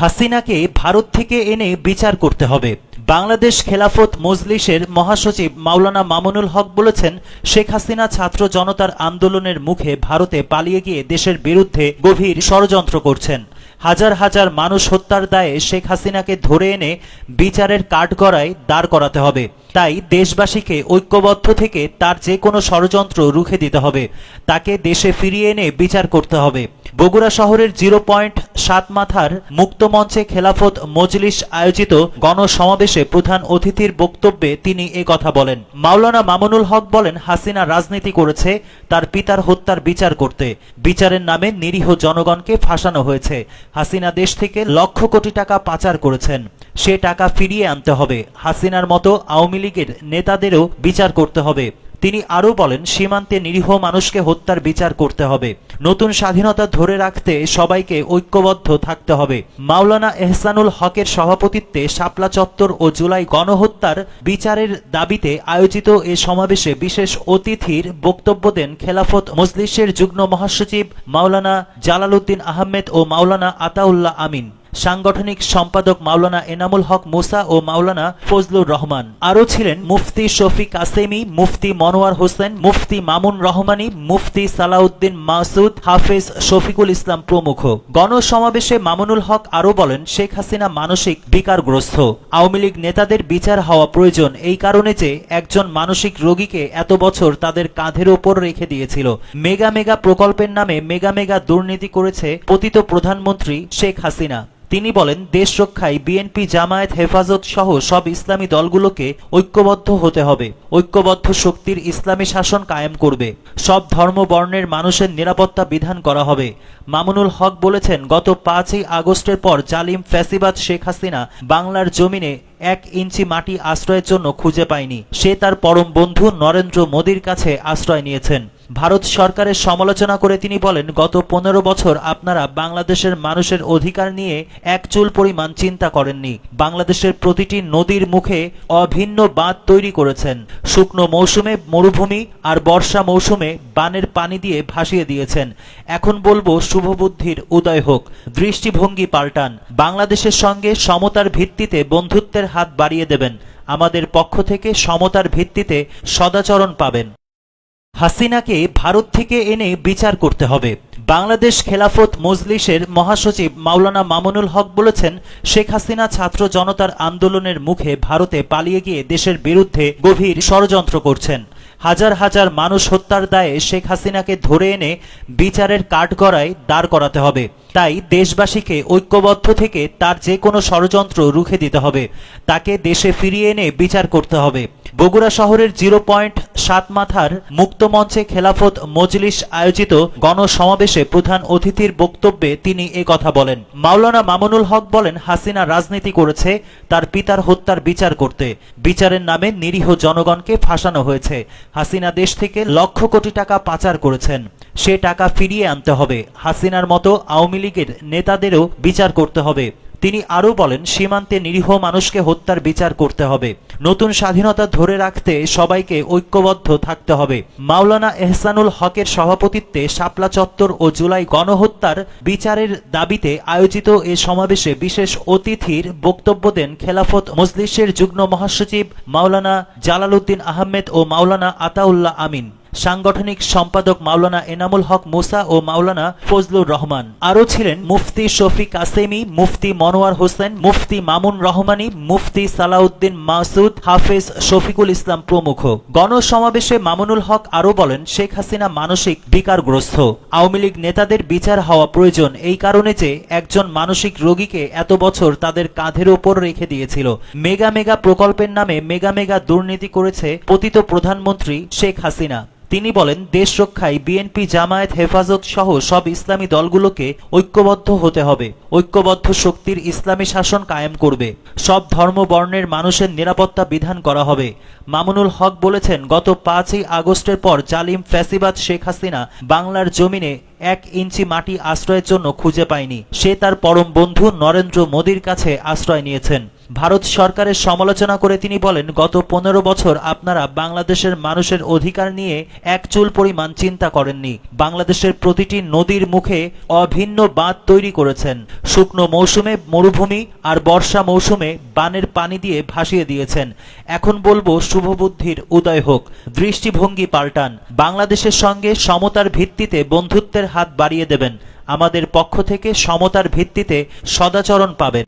হাসিনাকে ভারত থেকে এনে বিচার করতে হবে। বাংলাদেশ খেলাফত মজলিসের মহাসচিব মাওলানা মামুনুল হক বলেছেন, শেখ হাসিনা ছাত্র জনতার আন্দোলনের মুখে ভারতে পালিয়ে গিয়ে দেশের বিরুদ্ধে গভীর ষড়যন্ত্র করছেন। হাজার হাজার মানুষ হত্যার দায়ে শেখ হাসিনাকে ধরে এনে বিচারের কাঠগড়ায় দাঁড় করাতে হবে। তাই দেশবাসীকে ঐক্যবদ্ধ থেকে তার যে কোনো ষড়যন্ত্র রুখে দিতে হবে। তাকে দেশে ফিরিয়ে এনে বিচার করতে হবে। বগুড়া শহরের জিরো পয়েন্ট সাত মাথার মুক্ত মঞ্চে খেলাফত মজলিস আয়োজিত গণসমাবেশে প্রধান অতিথির বক্তব্যে তিনি এ কথা বলেন। মাওলানা মামুনুল হক বলেন, হাসিনা রাজনীতি করেছে, তার পিতার হত্যার বিচার করতে। বিচারের নামে নিরীহ জনগণকে ফাঁসানো হয়েছে। হাসিনা দেশ থেকে লক্ষ কোটি টাকা পাচার করেছেন। সে টাকা ফিরিয়ে আনতে হবে। হাসিনার মতো আওয়ামী লীগের নেতাদেরও বিচার করতে হবে। তিনি আরও বলেন, সীমান্তে নিরীহ মানুষকে হত্যার বিচার করতে হবে। নতুন স্বাধীনতা ধরে রাখতে সবাইকে ঐক্যবদ্ধ থাকতে হবে। মাওলানা এহসানুল হকের সভাপতিত্বে শাপলা চত্বর ও জুলাই গণহত্যার বিচারের দাবিতে আয়োজিত এ সমাবেশে বিশেষ অতিথির বক্তব্য দেন খেলাফত মজলিসের যুগ্ম মহাসচিব মাওলানা জালালউদ্দিন আহমেদ ও মাওলানা আতাউল্লাহ আমিন। সাংগঠনিক সম্পাদক মাওলানা এনামুল হক মুসা ও মাওলানা ফজলুর রহমান। আরও ছিলেন মুফতি শফিক কাসেমি মুফতি মনোয়ার হোসেন, মুফতি মামুন রহমানি, মুফতি সালাউদ্দিন মাসুদ, হাফেজ শফিকুল ইসলাম প্রমুখ। গণসমাবেশে মামুনুল হক আরও বলেন, শেখ হাসিনা মানসিক বিকারগ্রস্ত। আওয়ামী লীগ নেতাদের বিচার হওয়া প্রয়োজন। এই কারণে যে একজন মানসিক রোগীকে এত বছর তাদের কাঁধের ওপর রেখে দিয়েছিল। মেগা মেগা প্রকল্পের নামে মেগা মেগা দুর্নীতি করেছে পতিত প্রধানমন্ত্রী শেখ হাসিনা। তিনি বলেন, দেশ রক্ষায় বিএনপি জামায়াত হেফাজত সহ সব ইসলামী দলগুলোকে ঐক্যবদ্ধ হতে হবে। ঐক্যবদ্ধ শক্তির ইসলামী শাসন কায়েম করবে। সব ধর্ম বর্ণের মানুষের নিরাপত্তা বিধান করা হবে। মামুনুল হক বলেছেন, গত পাঁচই আগস্টের পর জালিম ফ্যাসিবাদ শেখ হাসিনা বাংলার জমিনে এক ইঞ্চি মাটি আশ্রয়ের জন্য খুঁজে পায়নি। সে তার পরম বন্ধু নরেন্দ্র মোদীর কাছে আশ্রয় নিয়েছেন। ভারত সরকারের সমালোচনা করে তিনি বলেন, গত পনেরো বছর আপনারা বাংলাদেশের মানুষের অধিকার নিয়ে এক চুল পরিমাণ চিন্তা করেননি। বাংলাদেশের প্রতিটি নদীর মুখে অভিন্ন বাঁধ তৈরি করেছেন। শুকনো মৌসুমে মরুভূমি আর বর্ষা মৌসুমে বানের পানি দিয়ে ভাসিয়ে দিয়েছেন। এখন বলব, শুভবুদ্ধির উদয় হোক, দৃষ্টিভঙ্গি পাল্টান। বাংলাদেশের সঙ্গে সমতার ভিত্তিতে বন্ধুত্বের হাত বাড়িয়ে দেবেন। আমাদের পক্ষ থেকে সমতার ভিত্তিতে সদাচরণ পাবেন। হাসিনাকে ভারত থেকে এনে বিচার করতে হবে। বাংলাদেশ খেলাফত মজলিসের মহাসচিব মাওলানা মামুনুল হক বলেছেন, শেখ হাসিনা ছাত্র জনতার আন্দোলনের মুখে ভারতে পালিয়ে গিয়ে দেশের বিরুদ্ধে গভীর ষড়যন্ত্র করছেন। হাজার হাজার মানুষ হত্যার দায়ে শেখ হাসিনাকে ধরে এনে বিচারের কাঠগড়ায় দাঁড় করাতে হবে। তাই দেশবাসীকে ঐক্যবদ্ধ থেকে তার যে কোনো ষড়যন্ত্র রুখে দিতে হবে। তাকে দেশে ফিরিয়ে এনে বিচার করতে হবে। বগুড়া শহরের জিরো পয়েন্ট সাত মাথার মুক্ত মঞ্চে খেলাফত মজলিস আয়োজিত গণসমাবেশে প্রধান অতিথির বক্তব্যে তিনি এ কথা বলেন। মাওলানা মামুনুল হক বলেন, হাসিনা রাজনীতি করেছে, তার পিতার হত্যার বিচার করতে। বিচারের নামে নিরীহ জনগণকে ফাঁসানো হয়েছে। হাসিনা দেশ থেকে লক্ষ কোটি টাকা পাচার করেছেন। সে টাকা ফিরিয়ে আনতে হবে। হাসিনার মতো আওয়ামী লীগের নেতাদেরও বিচার করতে হবে। তিনি আরও বলেন, সীমান্তে নিরীহ মানুষকে হত্যার বিচার করতে হবে। নতুন স্বাধীনতা ধরে রাখতে সবাইকে ঐক্যবদ্ধ থাকতে হবে। মাওলানা এহসানুল হকের সভাপতিত্বে শাপলা চত্বর ও জুলাই গণহত্যার বিচারের দাবিতে আয়োজিত এ সমাবেশে বিশেষ অতিথির বক্তব্য দেন খেলাফত মজলিসের যুগ্ম মহাসচিব মাওলানা জালালউদ্দিন আহমেদ ও মাওলানা আতাউল্লাহ আমিন। সাংগঠনিক সম্পাদক মাওলানা এনামুল হক মুসা ও মাওলানা ফজলুর রহমান। আরও ছিলেন মুফতি শফি কাসেমি মুফতি মনোয়ার হোসেন, মুফতি মামুন রহমানি, মুফতি সালাউদ্দিন মাসুদ, হাফেজ শফিকুল ইসলাম প্রমুখ। গণসমাবেশে মামুনুল হক আরও বলেন, শেখ হাসিনা মানসিক বিকারগ্রস্ত। আওয়ামী লীগ নেতাদের বিচার হওয়া প্রয়োজন। এই কারণে যে একজন মানসিক রোগীকে এত বছর তাদের কাঁধের ওপর রেখে দিয়েছিল। মেগা মেগা প্রকল্পের নামে মেগা মেগা দুর্নীতি করেছে পতিত প্রধানমন্ত্রী শেখ হাসিনা। তিনি বলেন দেশ রক্ষায় বিএনপি জামায়াত হেফাজত সহ সব ইসলামী দলগুলোকে ঐক্যবদ্ধ হতে হবে। ঐক্যবদ্ধ শক্তির ইসলামী শাসন কায়েম করবে। সব ধর্ম বর্ণের মানুষের নিরাপত্তা বিধান করা হবে। মামুনুল হক বলেছেন, গত পাঁচই আগস্টের পর জালিম ফ্যাসিবাদ শেখ হাসিনা বাংলার জমিনে এক ইঞ্চি মাটি আশ্রয়ের জন্য খুঁজে পায়নি। সে তার পরম বন্ধু নরেন্দ্র মোদীর কাছে আশ্রয় নিয়েছেন। ভারত সরকারের সমালোচনা করে তিনি বলেন, গত পনেরো বছর আপনারা বাংলাদেশের মানুষের অধিকার নিয়ে এক চুল পরিমাণ চিন্তা করেননি। বাংলাদেশের প্রতিটি নদীর মুখে অভিন্ন বাঁধ তৈরি করেছেন। শুকনো মৌসুমে মরুভূমি আর বর্ষা মৌসুমে বানের পানি দিয়ে ভাসিয়ে দিয়েছেন। এখন বলব শুভবুদ্ধির উদয় হোক, দৃষ্টিভঙ্গি পাল্টান। বাংলাদেশের সঙ্গে সমতার ভিত্তিতে বন্ধুত্বের হাত বাড়িয়ে দেবেন। আমাদের পক্ষ থেকে সমতার ভিত্তিতে সদাচরণ পাবেন।